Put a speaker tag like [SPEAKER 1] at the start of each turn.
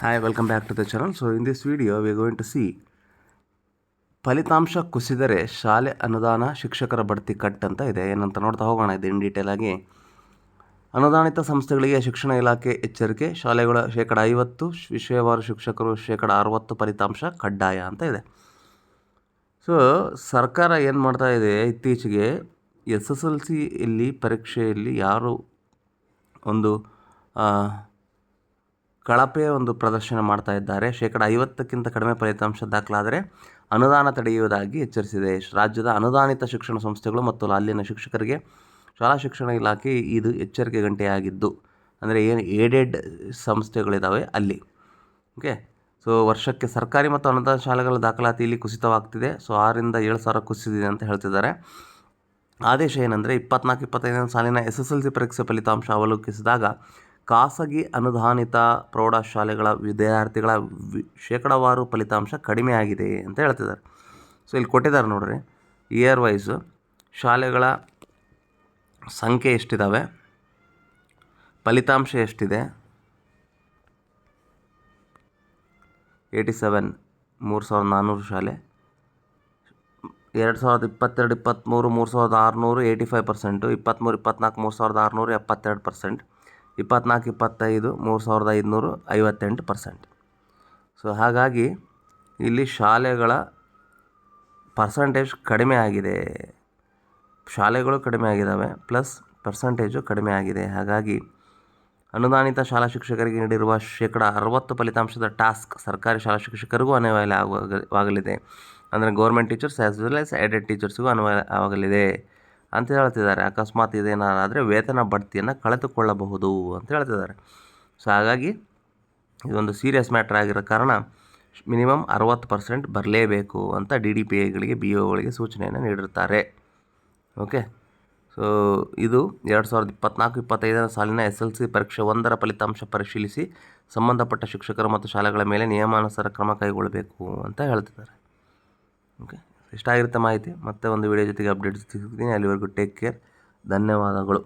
[SPEAKER 1] Hi, welcome back to the channel. So in this video, we are going to ಫಲಿತಾಂಶ ಕುಸಿದರೆ ಶಾಲೆ ಅನುದಾನ ಶಿಕ್ಷಕರ ಬಡ್ತಿ ಕಟ್ ಅಂತ ಇದೆ. ಏನಂತ ನೋಡ್ತಾ ಹೋಗೋಣ ಇದೇನು ಇನ್ ಡೀಟೇಲ್ ಆಗಿ. ಅನುದಾನಿತ ಸಂಸ್ಥೆಗಳಿಗೆ ಶಿಕ್ಷಣ ಇಲಾಖೆ ಎಚ್ಚರಿಕೆ ಶಾಲೆಗಳ ಶೇಕಡ ಐವತ್ತು ವಿಷಯವಾರು ಶಿಕ್ಷಕರು ಶೇಕಡ ಅರವತ್ತು ಫಲಿತಾಂಶ ಕಡ್ಡಾಯ ಅಂತ ಇದೆ. ಸೊ ಸರ್ಕಾರ ಏನು ಮಾಡ್ತಾ ಇದೆ? ಇತ್ತೀಚೆಗೆ ಎಸ್ ಎಸ್ ಎಲ್ ಸಿಯಲ್ಲಿ ಪರೀಕ್ಷೆಯಲ್ಲಿ ಯಾರು ಒಂದು ಕಳಪೆ ಒಂದು ಪ್ರದರ್ಶನ ಮಾಡ್ತಾ ಇದ್ದಾರೆ. ಶೇಕಡ ಐವತ್ತಕ್ಕಿಂತ ಕಡಿಮೆ ಫಲಿತಾಂಶ ದಾಖಲಾದರೆ ಅನುದಾನ ತಡೆಯುವುದಾಗಿ ಎಚ್ಚರಿಸಿದೆ. ರಾಜ್ಯದ ಅನುದಾನಿತ ಶಿಕ್ಷಣ ಸಂಸ್ಥೆಗಳು ಮತ್ತು ಅಲ್ಲಿನ ಶಿಕ್ಷಕರಿಗೆ ಶಾಲಾ ಶಿಕ್ಷಣ ಇಲಾಖೆ ಇದು ಎಚ್ಚರಿಕೆ ಗಂಟೆಯಾಗಿದ್ದು, ಅಂದರೆ ಏನು ಏಡೆಡ್ ಸಂಸ್ಥೆಗಳಿದ್ದಾವೆ ಅಲ್ಲಿ. ಓಕೆ? ಸೊ, ವರ್ಷಕ್ಕೆ ಸರ್ಕಾರಿ ಮತ್ತು ಅನುದಾನ ಶಾಲೆಗಳ ದಾಖಲಾತಿಯಲ್ಲಿ ಕುಸಿತವಾಗ್ತಿದೆ. ಸೊ ಆರರಿಂದ ಏಳು ಸಾವಿರ ಕುಸಿದಿದೆ ಅಂತ ಹೇಳ್ತಿದ್ದಾರೆ. ಆದೇಶ ಏನಂದರೆ, ಇಪ್ಪತ್ನಾಲ್ಕು, ಇಪ್ಪತ್ತೈದನೇ ಸಾಲಿನ ಎಸ್ ಎಸ್ ಎಲ್ ಸಿ ಪರೀಕ್ಷೆ ಫಲಿತಾಂಶ ಅವಲೋಕಿಸಿದಾಗ ಖಾಸಗಿ ಅನುದಾನಿತ ಪ್ರೌಢಶಾಲೆಗಳ ವಿದ್ಯಾರ್ಥಿಗಳ ವಿ, ಶೇಕಡಾವಾರು ಫಲಿತಾಂಶ ಕಡಿಮೆ ಆಗಿದೆ ಅಂತ ಹೇಳ್ತಿದ್ದಾರೆ. ಸೊ ಇಲ್ಲಿ ಕೊಟ್ಟಿದ್ದಾರೆ ನೋಡ್ರಿ ಇಯರ್ ವೈಸು ಶಾಲೆಗಳ ಸಂಖ್ಯೆ ಎಷ್ಟಿದ್ದಾವೆ ಫಲಿತಾಂಶ ಎಷ್ಟಿದೆ? ಏಯ್ಟಿ ಸೆವೆನ್ ಮೂರು ಸಾವಿರದ ನಾನ್ನೂರು ಶಾಲೆ. ಎರಡು ಸಾವಿರದ ಇಪ್ಪತ್ತೆರಡು, ಇಪ್ಪತ್ತ್ಮೂರು, ಮೂರು ಸಾವಿರದ ಆರುನೂರು ಏಯ್ಟಿ ಫೈವ್ ಪರ್ಸೆಂಟು ಇಪ್ಪತ್ತ್ಮೂರು, ಇಪ್ಪತ್ತ್ನಾಲ್ಕು, ಮೂರು ಸಾವಿರದ ಆರುನೂರು, ಎಪ್ಪತ್ತೆರಡು ಪರ್ಸೆಂಟ್ ಇಪ್ಪತ್ನಾಲ್ಕು, ಇಪ್ಪತ್ತೈದು, ಮೂರು ಸಾವಿರದ ಐದುನೂರು, ಐವತ್ತೆಂಟು ಪರ್ಸೆಂಟ್ ಸೊ ಹಾಗಾಗಿ ಇಲ್ಲಿ ಶಾಲೆಗಳ ಪರ್ಸಂಟೇಜ್ ಕಡಿಮೆ ಆಗಿದೆ. ಶಾಲೆಗಳು ಕಡಿಮೆ ಆಗಿದ್ದಾವೆ ಪ್ಲಸ್ ಪರ್ಸಂಟೇಜು ಕಡಿಮೆ ಆಗಿದೆ. ಹಾಗಾಗಿ ಅನುದಾನಿತ ಶಾಲಾ ಶಿಕ್ಷಕರಿಗೆ ನೀಡಿರುವ ಶೇಕಡ ಅರವತ್ತು ಫಲಿತಾಂಶದ ಟಾಸ್ಕ್ ಸರ್ಕಾರಿ ಶಾಲಾ ಶಿಕ್ಷಕರಿಗೂ ಅನ್ವಯ ಆಗಲಿದೆ. ಅಂದರೆ government teachers as well as aided ಟೀಚರ್ಸ್ಗೂ ಅನ್ವಯ ಆಗಲಿದೆ ಅಂತ ಹೇಳ್ತಿದ್ದಾರೆ. ಅಕಸ್ಮಾತ್ ಇದೇನಾದರೆ ವೇತನ ಬಡ್ತಿಯನ್ನು ಕಳೆದುಕೊಳ್ಳಬಹುದು ಅಂತ ಹೇಳ್ತಿದ್ದಾರೆ. ಸೊ ಹಾಗಾಗಿ ಇದೊಂದು ಸೀರಿಯಸ್ ಮ್ಯಾಟ್ರ್ ಆಗಿರೋ ಕಾರಣ ಮಿನಿಮಮ್ ಅರವತ್ತು ಪರ್ಸೆಂಟ್ ಬರಲೇಬೇಕು ಅಂತ ಡಿ ಡಿ ಪಿ ಐಗಳಿಗೆ ಬಿ ಒಗಳಿಗೆ ಸೂಚನೆಯನ್ನು ನೀಡಿರ್ತಾರೆ ಓಕೆ ಸೊ ಇದು ಎರಡು ಸಾವಿರದ ಇಪ್ಪತ್ನಾಲ್ಕು, ಇಪ್ಪತ್ತೈದರ ಸಾಲಿನ ಎಸ್ ಎಲ್ ಸಿ ಪರೀಕ್ಷೆ ಒಂದರ ಫಲಿತಾಂಶ ಪರಿಶೀಲಿಸಿ ಸಂಬಂಧಪಟ್ಟ ಶಿಕ್ಷಕರು ಮತ್ತು ಶಾಲೆಗಳ ಮೇಲೆ ನಿಯಮಾನುಸಾರ ಕ್ರಮ ಕೈಗೊಳ್ಳಬೇಕು ಅಂತ ಹೇಳ್ತಿದ್ದಾರೆ. ಓಕೆ ಇಷ್ಟ ಆಗಿರುತ್ತೆ ಮಾಹಿತಿ ಮತ್ತೆ ಒಂದು ವಿಡಿಯೋ ಜೊತೆಗೆ ಅಪ್ಡೇಟ್ಸ್ ಸಿಗ್ತೀನಿ. ಅಲ್ಲಿವರೆಗೂ ಟೇಕ್ ಕೇರ್ ಧನ್ಯವಾದಗಳು.